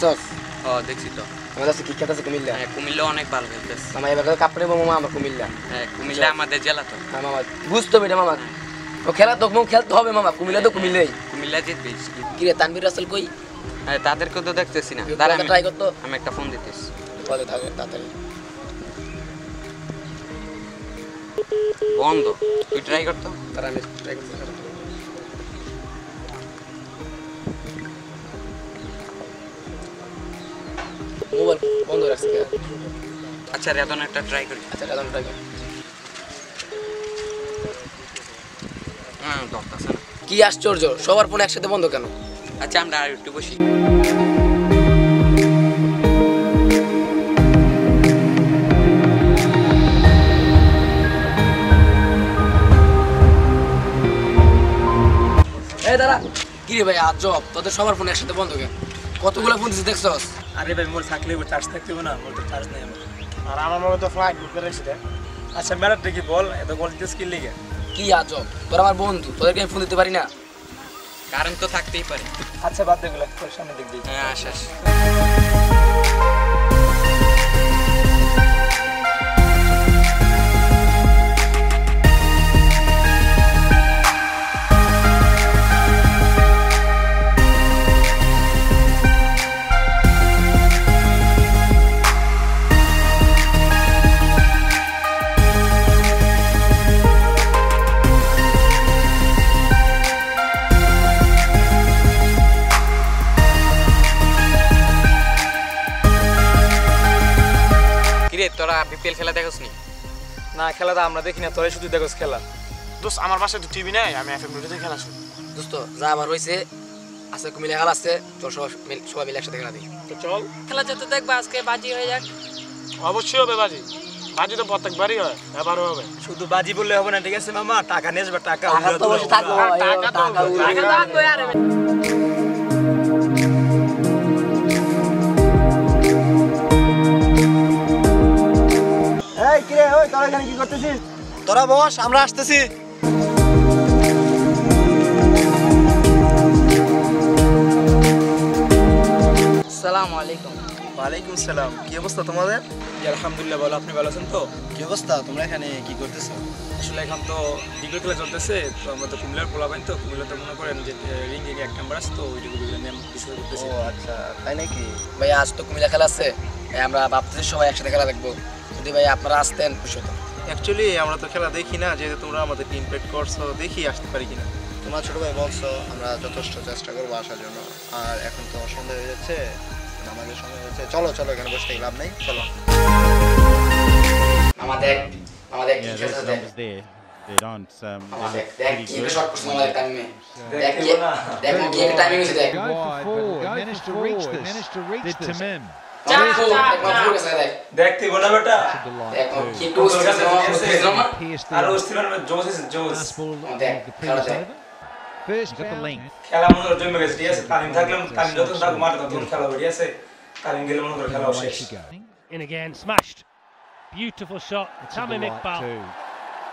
দেখছস ও দেখছি তো। আমাদের আছে কি খেতে আছে কুমিল্লা? হ্যাঁ কুমিল্লা অনেক ভালো খেলতেছে মামা এবার কাপ নেব মামা আমরা কুমিল্লা। হ্যাঁ কুমিল্লা আমাদের জেলা তো। হ্যাঁ মামা বুঝতে হবে মামা। ও খেলা তো খেলতে হবে মামা কুমিল্লা তো কুমিল্লাই। কুমিল্লা জিতবে কি রে তানভীর রাসেল কই? হ্যাঁ তাদেরকে তো দেখতেছি না। কলটা try করতো? আমি একটা ফোন দিতেছি। তাড়াতাড়ি। বন্ধ। তুই ট্রাই করতো তারা আমি try করতে মোবাইল বন্ধ রাখছে। কে? আচ্ছা একটা ট্রাই করি। আচ্ছা ট্রাই কর। কি আশ্চর্য সবার ফোন একসাথে বন্ধ কেন? আচ্ছা আমরা আর একটু বসি। এই দাঁড়া। কি রে ভাই আজব তোদের সবার ফোন একসাথে বন্ধ কেন? কতগুলো ফোন দিছিস দেখছস? আরে ভাই মোর থাকলে চার্জ থাকতে হবে না মোর তো চার্জ নেই আমার। আর আমার মনে তো ফ্লাইট বুক করে রেখেছি আচ্ছা ম্যাডাম দেখি বল এত গল দিতে স্কিল লেগে? কি আজব তোর আমার বন্ধু তোদেরকে আমি ফোন দিতে পারি না? কারণ তো থাকতেই পারে। আচ্ছা বাদ দেগুলো তোর সামনে দেখবি। হ্যাঁ আস। তোরা বিপিএল খেলা দেখোস নি না খেলাটা আমরা দেখি না তোরাই শুধু দেখোস খেলা। দোস্ত আমার বাসায় তো টিভি নেই আমি এফএম রেডিওতে খেলা শুনি দোস্ত যা আবার হয়েছে আছে কুমিল্লা খেলা আছে চল সবাই মিল- সবাই মিলে একসাথে খেলা দিই তো চল। খেলা যত দেখবা আজকে বাজি হয়ে যাক। অবশ্যই হবে বাজি। বাজি তো প্রত্যেকবারই হয় এবারও হবে। শুধু বাজি বললে হবে না ঠিক আছে মামা? টাকা নিয়ে আসবে টাকা টাকা তো অবশ্যই থাকব আর টাকা তো- টাকা এই কিরে ওই তোরা এখানে কি করতেছিস? তোরা বস আমরা আসতেছি। আসসালামু আলাইকুম। ওয়ালাইকুম সালাম। কি অবস্থা তোমাদের? আলহামদুলিল্লাহ ভালো। আপনি ভালো আছেন তো? কি অবস্থা? তোমরা এখানে কি করতেছো? আসলে এখন তো ডিগ্রি খেলা চলতেছে তো আমরা তো কুমিল্লার পোলাবেন তো কুমিল্লাতে মনে করেন যে রিং রিং এক নাম্বার আছে তো ওই ডিগ্রি নিয়ে আমি কিছু করতেছি ও আচ্ছা তাই নাকি? ভাই আজ তো কুমিল্লা খেলা আছে। আমরা ভাবতেছি সবাই একসাথে খেলা দেখব। যদি ভাই আপনারা আসতেন খুশি হতাম। অ্যাকচুয়ালি আমরা তো খেলা দেখি না যেহেতু তোমরা আমাদেরকে ইনভাইট করছ দেখি আসতে পারি কিনা। তোমার ছোট ভাই বলছো আমরা যথেষ্ট চেষ্টা করব আসার জন্য। আর এখন তো সন্ধ্যা হয়ে যাচ্ছে আমাদের সময় হয়েছে। চলো চলো এখানে বসে থেকে লাভ নেই চলো। আমাদের আমাদের they don't. Um, they look pretty good. Go forward, managed to reach this. Did. Tamim. দেখ দেখতে না বেটা দেখ কি Pierced আর the জোস জোস Oh, previous There. over. First Got the length. খেলা মনে করে জমে গেছে ঠিক আছে তামিম থাকলাম তামিম যত থাক মাঠে তত খেলা বেড়ে আছে তামিম গেলে মনে করে খেলা শেষ. In again, smashed. Beautiful shot. Tamim Iqbal.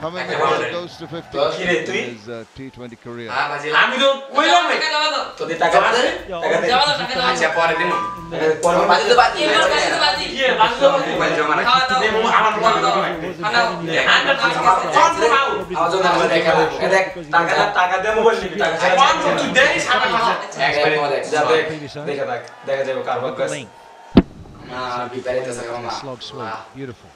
How many goals goes to 50 in his uh, T20 career? আমি তো কইলাম না তো দে টাকা আছে টাকা দে আচ্ছা পরে দিন পরে বাজি তো বাজি এবার বাজি তো বাজি কি বাজি তো বাজি মোবাইল জমা না দে মো আমার মোবাইল দাও খানা আন্ডার কোন তো মাউ আজ না আমরা দেখা দেখ টাকা টাকা দে মোবাইল নিবি টাকা পাঁচ তুই দে সারা যাবে দেখা দেখ দেখা যাবে কারবার কাছে Ah, we better than Roma. Slog swing. Beautiful.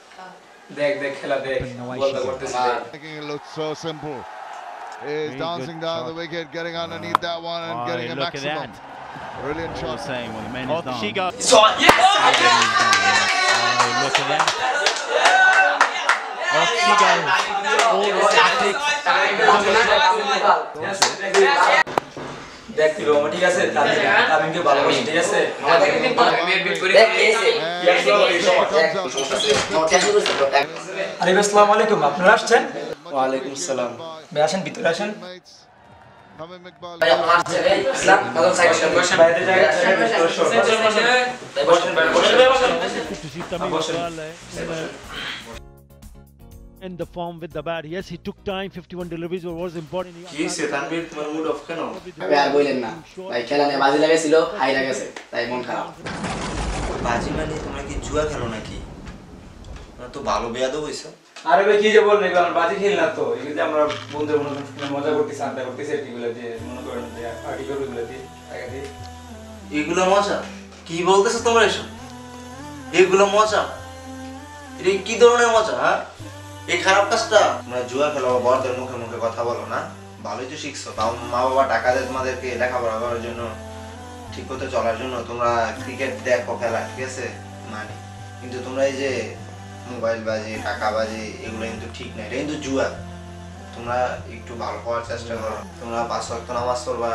দেখ দেখ খেলা দেখ Putting away বলতে shots. করতেছি মা Making it look so simple. Is Very dancing good down shot. the wicket, getting underneath that one and Oh, getting a look at maximum. that. Brilliant I shot. was saying when the man is Off down. she goes. So yes Oh, look at that. Off she goes. All the tactics. দেখ তুই ঠিক আছে তামিমকে ভালোবাসি ঠিক আছে মামা দেখ আমি বিট করে দেখ কি আছে And Yes, Lord, he yes, Lord. comes up with সমস্যা আছে নো টেনশন করতে আরে আসসালামু আলাইকুম আপনারা আসছেন ওয়ালাইকুম আসসালাম ভাই আসেন ভিতরে আসেন বসেন in, the, form with the bat. Yes, he took time. 51 deliveries was important. কি হয়েছে তানভীর তোমার মুড অফ কেন ভাই আর বললেন না। ভাই খেলা নিয়ে বাজি লাগাইছিল হাইরা গেছে তাই মন খারাপ। বাজি মানে তোমরা কি জুয়া খেলো নাকি? তোমরা তো ভালো বেয়াদও হইছো। আরে ভাই কি যে বললেন এগুলো আমরা বাজি খেলি না তো। এগুলো যে আমরা বন্ধুদের মনে মজা করতেছি আড্ডা করতেছি এগুলো দিয়ে। মনে করেন যে পার্টি করব এগুলো দিয়ে টাকা দিয়ে। এগুলো মজা? কি বলতেছো তোমরা এসব? এগুলো মজা? এটা কি ধরনের মজা হ্যাঁ? এই খারাপ কাজটা তোমরা জুয়া খেলো বা বড়দের মুখে মুখে কথা বলো না। ভালোই তো শিখছো। তাও মা বাবা টাকা দেয় তোমাদেরকে লেখাপড়া করার জন্য ঠিক মতো চলার জন্য। তোমরা ক্রিকেট দেখো খেলা ঠিক আছে? মানে কিন্তু তোমরা এই যে মোবাইল বাজি টাকা বাজি এগুলো কিন্তু ঠিক না। এটা কিন্তু জুয়া। তোমরা একটু ভালো হওয়ার চেষ্টা করো। তোমরা পাঁচ ওয়াক্ত নামাজ পড়বা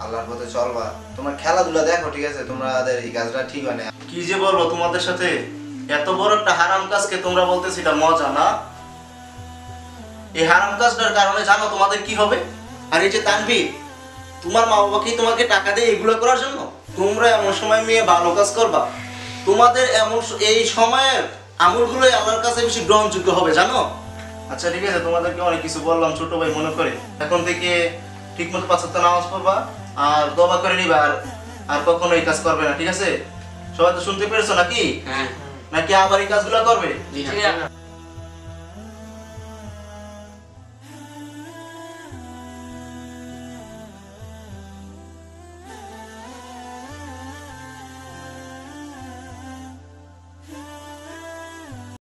আল্লাহর পথে চলবা। তোমার খেলাধুলা দেখো ঠিক আছে? তোমাদের এই কাজটা ঠিক হয় না। কি যে বলব তোমাদের সাথে? এত বড় একটা হারাম কাজকে তোমরা বলতেছি এটা মজা না? এই হারাম কাজটার কারণে জানো তোমাদের কি হবে? আর এই যে তানভীর তোমার মা বাবা কি তোমাকে টাকা দিয়ে এগুলো করার জন্য? তোমরা এমন সময় মেয়ে ভালো কাজ করবা। তোমাদের এমন এই সময়ের আমলগুলোই আল্লাহর কাছে বেশি গ্রহণযোগ্য হবে জানো? আচ্ছা ঠিক আছে তোমাদেরকে অনেক কিছু বললাম ছোট ভাই মনে করে। এখন থেকে ঠিক মতো পাঁচ ওয়াক্ত নামাজ পড়বা আর দবা করে নিবা আর আর কখনো এই কাজ করবে না ঠিক আছে? সবাই তো শুনতে পেরেছ নাকি? হ্যাঁ। নাকি আবার এই কাজগুলো করবে?